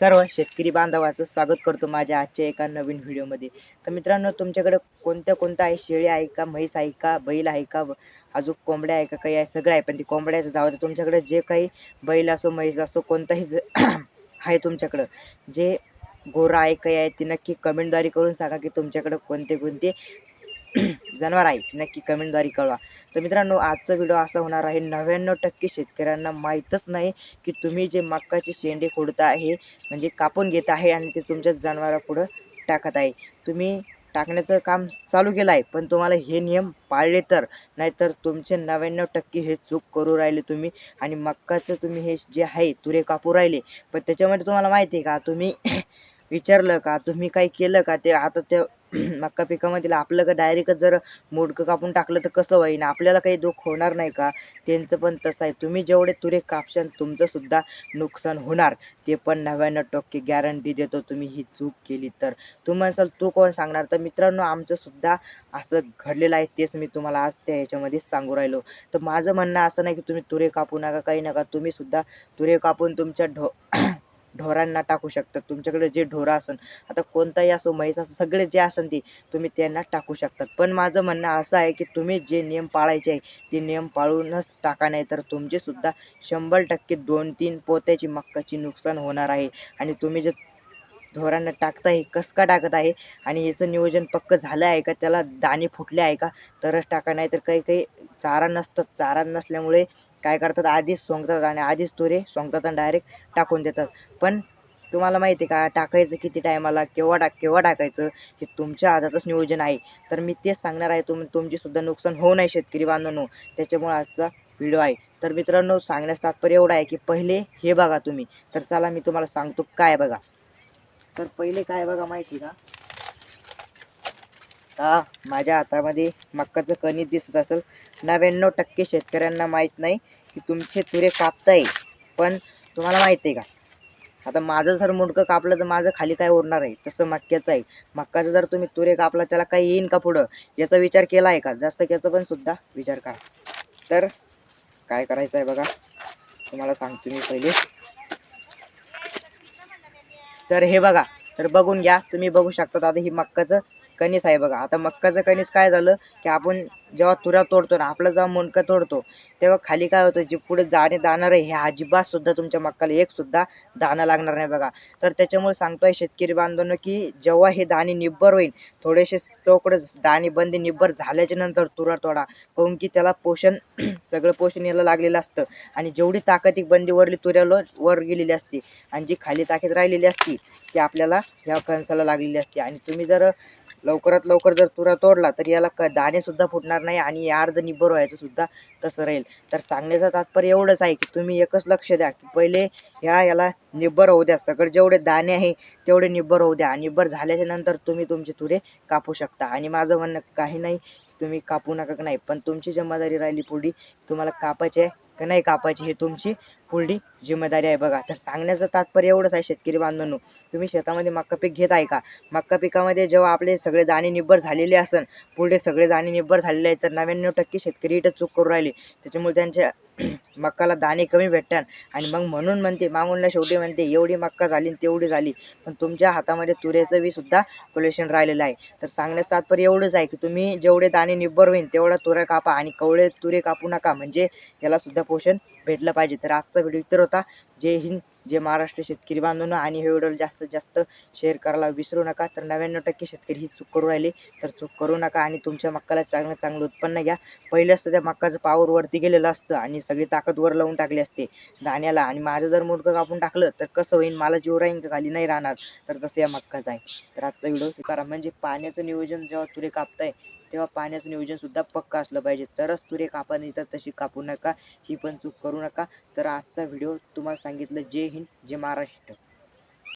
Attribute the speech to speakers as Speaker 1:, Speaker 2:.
Speaker 1: सर्व शेतकरी बांधवाचं स्वागत करतो माझ्या आजच्या एका नवीन व्हिडिओमध्ये. तर मित्रांनो तुमच्याकडे कोणत्या कोणतं आहे? शेळी आहे का? म्हैस आहे का? बैल आहे का? अजून कोंबड्या आहे का? काही आहे? सगळं आहे. पण ती कोंबड्याचं जावं तर तुमच्याकडे जे काही बैल असो म्हैस असो कोणताही ज आहे तुमच्याकडं. जे गोरा आहे काही आहे ती नक्की कमेंटद्वारे करून सांगा की तुमच्याकडं कोणते कोणते जनावर आहे नक्की कमेंटद्वारे कळवा. तर मित्रांनो आजचा व्हिडिओ असा होणार आहे. नव्याण्णव टक्के शेतकऱ्यांना माहीतच नाही की तुम्ही जे मक्काचे शेंडे खोडता आहे म्हणजे कापून घेत आहे आणि ते तुमच्या जनावरापुढं टाकत आहे. तुम्ही टाकण्याचं काम चालू केलं आहे पण तुम्हाला हे नियम पाळले तर नाहीतर तुमचे नव्याण्णव टक्के हे चूक करू राहिले तुम्ही आणि मक्काचं तुम्ही हे जे आहे तुरे कापू राहिले. पण त्याच्यामध्ये तुम्हाला माहिती आहे का? तुम्ही विचारलं का? तुम्ही काही केलं का? ते आता ते मक्का पिकामधील आपलं का डायरेक्टच जर मोडकं कापून टाकलं तर कसं होईन? आपल्याला काही दुःख होणार नाही का? त्यांचं पण तसं आहे. तुम्ही जेवढे तुरे कापशाल तुमचंसुद्धा नुकसान होणार. ते पण नव्याण्णव टक्के गॅरंटी देतो तुम्ही. ही चूक केली तर. तू म्हणसाल तू कोण सांगणार? तर मित्रांनो आमचंसुद्धा असं घडलेलं आहे. तेच मी तुम्हाला आज त्या ह्याच्यामध्ये सांगू राहिलो. तर माझं म्हणणं असं नाही की तुम्ही तुरे कापू नका काही नका. तुम्ही सुद्धा तुरे कापून तुमच्या ढो ढोरांना टाकू शकतात तुमच्याकडे जे ढोरं असन आता कोणताही असो म्हैस असो सगळे जे असन ते तुम्ही त्यांना टाकू शकतात. पण माझं म्हणणं असं आहे की तुम्ही जे नियम पाळायचे आहे ते नियम पाळूनच टाका नाही तर तुमचेसुद्धा शंभर टक्के दोन तीन पोत्याची मक्काची नुकसान होणार आहे. आणि तुम्ही जे ढोरांना टाकताय कसं का टाकत आहे? आणि याचं नियोजन पक्क झालं आहे का? त्याला दाणे फुटले आहे का? तरच टाका नाही तर काही काही चारा नसतात. चारा नसल्यामुळे काय करतात? आधीच सोंगतात आणि आधीच तुरे सोंगतात आणि डायरेक्ट टाकून देतात. पण तुम्हाला माहिती आहे का? टाकायचं किती टायमाला केव्हा टाक केव्हा टाकायचं? हे तुमच्या हातातच नियोजन आहे. तर मी तेच सांगणार आहे तुम तुमचीसुद्धा नुकसान होऊ नये शेतकरी बांधवांनो. त्याच्यामुळे आजचा व्हिडिओ आहे. तर मित्रांनो सांगण्यास तात्पर्य एवढं आहे की पहिले हे बघा तुम्ही. तर चला मी तुम्हाला सांगतो काय बघा. तर पहिले काय बघा माहिती का? आता माझ्या हातामध्ये मक्काचं कणित दिसत असेल. नव्याण्णव टक्के शेतकऱ्यांना माहीत नाही की तुमचे तुरे कापताय पण तुम्हाला माहीत आहे का? आता माझं जर मुंडकं कापलं तर माझं खाली काय उरणार आहे? तसं मक्क्याचं आहे. मक्काचं जर तुम्ही तुरे कापला त्याला काही येईन का पुढं? याचा विचार केला आहे का? जास्त याचा पण सुद्धा विचार करा. तर काय करायचं आहे बघा. तुम्हाला सांगतो मी पहिले. तर हे बघा. तर बघून घ्या. तुम्ही बघू शकता आता ही मक्काचं कणीस आहे बघा. आता मक्काचं कणीस काय झालं की आपण जेव्हा तुरा तोडतो ना आपलं जेव्हा मुंडका तोडतो तेव्हा खाली काय होतं जे पुढे जाणे दाणार आहे हे अजिबात सुद्धा तुमच्या मक्काला एक सुद्धा दाणा लागणार नाही बघा. तर त्याच्यामुळे सांगतोय शेतकरी बांधवांनो की जेव्हा हे दाणे निब्बर होईल थोडेसे चौकडे दाणे बंदी निब्बर झाल्याच्यानंतर तुरा तोडा. काहून की त्याला पोषण सगळं पोषण याला लागलेलं असतं. आणि जेवढी ताकद बंदी वरली तुऱ्याला वर गेलेली असते आणि जी खाली ताकद राहिलेली असती ती आपल्याला ह्या कणसाला लागलेली असते. आणि तुम्ही जर लवकरात लवकर जर तुरा तोडला तर याला क दाणेसुद्धा फुटणार नाही आणि या अर्ध निब्बर व्हायचं सुद्धा तसं राहील. तर सांगण्याचं तात्पर्य एवढंच आहे की तुम्ही एकच लक्ष द्या की पहिले ह्या याला निब्बर होऊ द्या. सगळं जेवढे दाणे आहे तेवढे निब्बर होऊ द्या निब्बर झाल्याच्यानंतर तुम्ही तुमचे तुरे कापू शकता. आणि माझं म्हणणं काही नाही तुम्ही कापू नका नाही पण तुमची जिम्मेदारी राहिली पुढी तुम्हाला कापायचे आहे का नाही कापायची हे तुमची पुढली जिम्मेदारी आहे बघा. तर सांगण्याचं तात्पर्य एवढंच आहे शेतकरी बांधवांनो. तुम्ही शेतामध्ये मक्का पीक घेत आहे का? मक्का पिकामध्ये जेव्हा आपले सगळे दाणे निब्बर झालेले असन पुढे सगळे दाणे निब्बर झालेले आहेत तर नव्याण्णव टक्के शेतकरी इथं चूक करू राहिले. त्याच्यामुळे त्यांच्या मक्काला दाणे कमी भेटतात. आणि मग म्हणून म्हणते मागूनला शेवटी म्हणते एवढी मक्का झाली तेवढी झाली. पण तुमच्या हातामध्ये तुरेचं बी सुद्धा पोल्युशन राहिलेलं आहे. तर सांगण्याचं तात्पर्य एवढंच आहे की तुम्ही जेवढे दाणे निब्बर होईल तेवढा तुऱ्या कापा आणि कवळे तुरे कापू नका. म्हणजे याला सुद्धा पोषण भेटलं पाहिजे. तर आजचा व्हिडिओ इतर होता. जय हिंद. जे महाराष्ट्र शेतकरी बांधून आणि हे व्हिडिओ जास्तीत जास्त शेअर करायला विसरू नका. तर नव्याण्णव टक्के शेतकरी ही चूक करू राहिले. तर चूक करू नका आणि तुमच्या मक्काला चांगलं चांगलं उत्पन्न घ्या. पहिलं असतं त्या मक्काचं पावर वरती गेलेलं असतं आणि सगळी ताकद वर लावून टाकली असते. दाण्याला आणि माझं जर मुडकं कापून टाकलं तर कसं होईल मला जीव राहीन खाली? नाही राहणार. तर तसं या मक्काचं आहे. तर आजचा व्हिडिओ करा. म्हणजे पाण्याचं नियोजन जेव्हा तुरे कापताय तेव्हा पाण्याचं नियोजन सुद्धा पक्का असलं पाहिजे. तरच तुरे कापा नाही तर तशी कापू नका ही पण चूक करू नका. तर आजचा व्हिडिओ तुम्हाला सांगितलं. जय हिंद जय महाराष्ट्र.